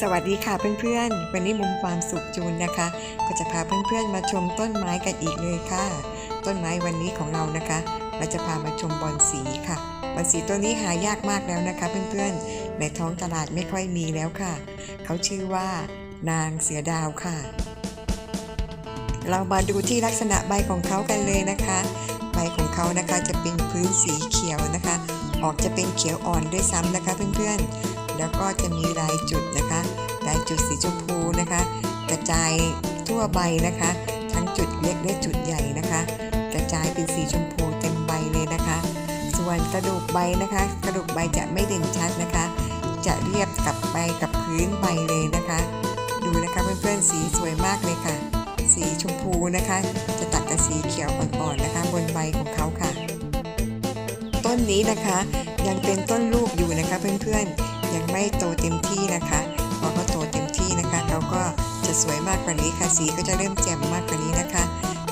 สวัสดีค่ะเพื่อนๆ วันนี้มุมความสุขจูนนะคะ ก็จะพาเพื่อนๆมาชมต้นไม้กันอีกเลยค่ะ ต้นไม้วันนี้ของเรานะคะ เราจะพามาชมบอนสีค่ะบอนสีตัวนี้หายากมากแล้วนะคะเพื่อนๆ ในท้องตลาดไม่ค่อยมีแล้วค่ะ เขาชื่อว่า นางเสือดาวค่ะ เรามาดูที่ลักษณะใบของเขากันเลยนะคะ ใบของเขานะคะจะเป็นพื้นสีเขียวนะคะ ออกจะเป็นเขียวอ่อนด้วยซ้ำนะคะเพื่อนๆ แล้วก็จะมีลายจุด กระจายทั่วใบนะคะ ทั้งจุดเล็กและจุดใหญ่นะคะ กระจายเป็นสีชมพูเต็มใบเลยนะคะ ส่วนกระดูกใบนะคะ กระดูกใบจะไม่เด่นชัดนะคะ จะเรียบกับใบกับพื้นใบเลยนะคะ ดูนะคะเพื่อนๆสีสวยมากเลยค่ะ สีชมพูนะคะ จะตัดกับสีเขียวอ่อนๆนะคะ บนใบของเขาค่ะ ต้นนี้นะคะยังเป็นต้นลูกอยู่นะคะเพื่อนๆยังไม่โตเต็มที่นะคะ สวยมากกว่านี้ค่ะ สีก็จะเริ่มแจ่มมากกว่านี้นะคะ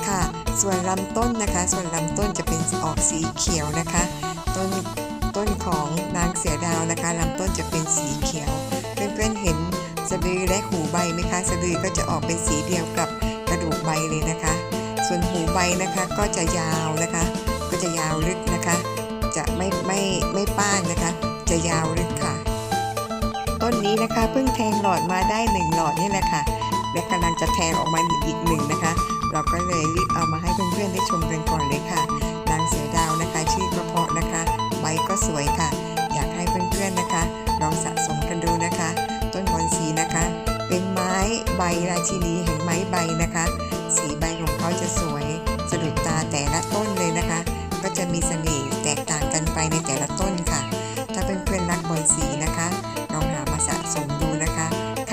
ค่ะ ส่วนลำต้นนะคะ ส่วนลำต้นจะเป็นออกสีเขียวนะคะ ต้นต้นของนางเสือดาวนะคะลำต้นจะเป็นสีเขียว เพื่อนๆเห็นสะดือและหูใบไหมคะ สะดือก็จะออกเป็นสีเดียวกับกระดูกใบเลยนะคะ ส่วนหูใบนะคะก็จะยาวนะคะ ก็จะยาวลึกนะคะ จะไม่ไม่ไม่ป้านนะคะ จะยาวลึกค่ะ ต้นนี้นะคะเพิ่งแทงหลอดมาได้หนึ่งหลอดนี่แหละค่ะ และกำลังจะแทงออกมาอีกหนึ่งนะคะ เราก็เลยรีบเอามาให้เพื่อนๆได้ชมกันก่อนเลยค่ะนางเสือดาวนะคะชื่อก็เพาะนะคะใบก็สวยค่ะ อยากให้เพื่อนๆนะคะ ลองสะสมกันดูนะคะ ต้นบอนสีนะคะ เป็นไม้ใบราชินีแห่งไม้ใบนะคะ สีใบของเขาจะสวย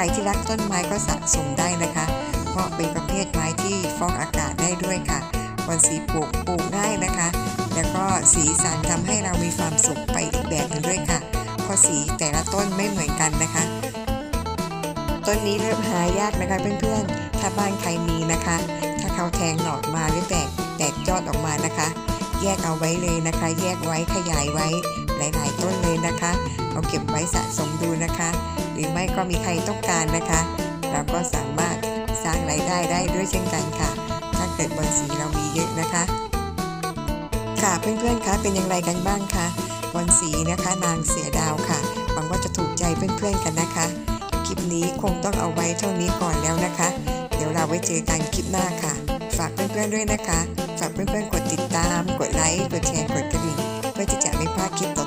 รที่รักต้นไม้ก็สะสมได้นะคะ เพราะเป็นประเภทไม้ที่ฟอกอากาศได้ด้วยค่ะบอนสีปลูกปลูกง่ายนะคะ แล้วก็สีสันทำให้เรามีความสุขไปอีกแบบหนึ่งด้วยค่ะ เพราะสีแต่ละต้นไม่เหมือนกันนะคะ ต้นนี้เริ่มหายากนะคะเพื่อนๆ ถ้าบ้านใครมีนะคะ ถ้าเขาแทงหนอดมาหรือแตกแตกยอดออกมานะคะ แยกเอาไว้เลยนะคะ แยกไว้ขยายไว้ หลายๆ ต้นเลยนะคะ เอาเก็บไว้สะสมดูนะคะ หรือไม่ก็มีใครต้องการนะคะ เราก็สามารถสร้างรายได้ได้ด้วยเช่นกันค่ะ ถ้าเกิดบอนสีเรามีเยอะนะคะ ค่ะเพื่อนๆคะเป็นอย่างไรกันบ้างคะบอนสีนะคะ นางเสือดาวค่ะหวังว่าจะถูกใจเพื่อนๆกันนะคะ คลิปนี้คงต้องเอาไว้เท่านี้ก่อนแล้วนะคะ เดี๋ยวเราไว้เจอกันคลิปหน้าค่ะ ฝากเพื่อนๆด้วยนะคะ ฝากเพื่อนๆกดติดตาม กดไลค์ กดแชร์ กดกระดิ่ง เพื่อที่จะไม่พลาดคลิปต่อ